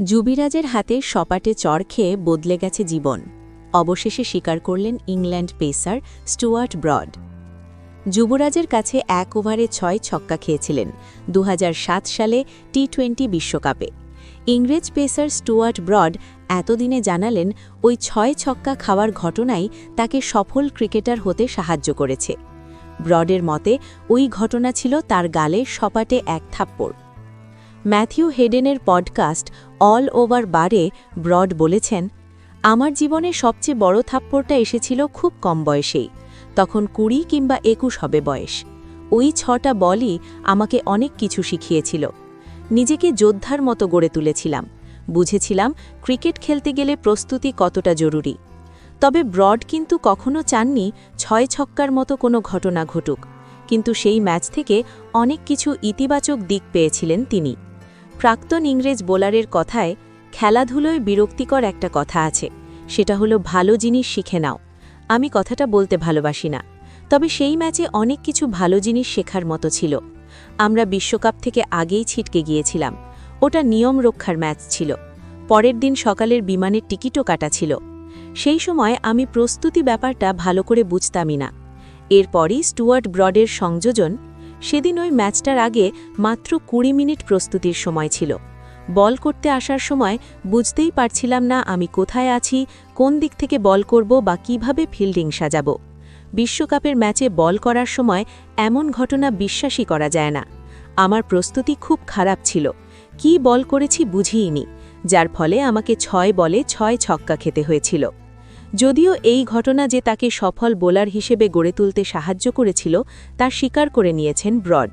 যুবিরাজের হাতে সপাটে চড় খেয়ে বদলে গেছে জীবন। অবশেষে স্বীকার করলেন ইংল্যান্ড পেসার স্টুয়ার্ট ব্রড। যুবরাজের কাছে এক ওভারে ছয় ছক্কা খেয়েছিলেন দু হাজার সাত সালে টি টোয়েন্টি বিশ্বকাপে। ইংরেজ পেসার স্টুয়ার্ট ব্রড এতদিনে জানালেন, ওই ছয় ছক্কা খাওয়ার ঘটনাই তাকে সফল ক্রিকেটার হতে সাহায্য করেছে। ব্রডের মতে, ওই ঘটনা ছিল তার গালে সপাটে এক থাপ্পড়। ম্যাথিউ হেডেনের পডকাস্ট অল ওভার বারে ব্রড বলেছেন, আমার জীবনে সবচেয়ে বড় থাপ্পড়টা এসেছিল খুব কম বয়সেই, তখন কুড়ি কিংবা একুশ হবে বয়স। ওই ছটা বলই আমাকে অনেক কিছু শিখিয়েছিল। নিজেকে যোদ্ধার মতো গড়ে তুলেছিলাম। বুঝেছিলাম ক্রিকেট খেলতে গেলে প্রস্তুতি কতটা জরুরি। তবে ব্রড কিন্তু কখনো চাননি ছয় ছক্কার মতো কোনো ঘটনা ঘটুক। কিন্তু সেই ম্যাচ থেকে অনেক কিছু ইতিবাচক দিক পেয়েছিলেন তিনি। প্রাক্তন ইংরেজ বোলারের কথায় খেলাধুলোয় বিরক্তিকর একটা কথা আছে, সেটা হলো ভালো জিনিস শিখে নাও। আমি কথাটা বলতে ভালোবাসি না, তবে সেই ম্যাচে অনেক কিছু ভালো জিনিস শেখার মতো ছিল। আমরা বিশ্বকাপ থেকে আগেই ছিটকে গিয়েছিলাম, ওটা নিয়ম রক্ষার ম্যাচ ছিল। পরের দিন সকালের বিমানের টিকিটও কাটা ছিল। সেই সময় আমি প্রস্তুতি ব্যাপারটা ভালো করে বুঝতামই না। এরপরই স্টুয়ার্ট ব্রডের সংযোজন সেদিন ওই ম্যাচটার আগে মাত্র কুড়ি মিনিট প্রস্তুতির সময় ছিল। বল করতে আসার সময় বুঝতেই পারছিলাম না আমি কোথায় আছি, কোন দিক থেকে বল করব বা কীভাবে ফিল্ডিং সাজাব। বিশ্বকাপের ম্যাচে বল করার সময় এমন ঘটনা বিশ্বাসই করা যায় না। আমার প্রস্তুতি খুব খারাপ ছিল। কি বল করেছি বুঝিইনি, যার ফলে আমাকে ছয় বলে ছয় ছক্কা খেতে হয়েছিল। যদিও এই ঘটনা যে তাকে সফল বোলার হিসেবে গড়ে তুলতে সাহায্য করেছিল, তা স্বীকার করে নিয়েছেন ব্রড।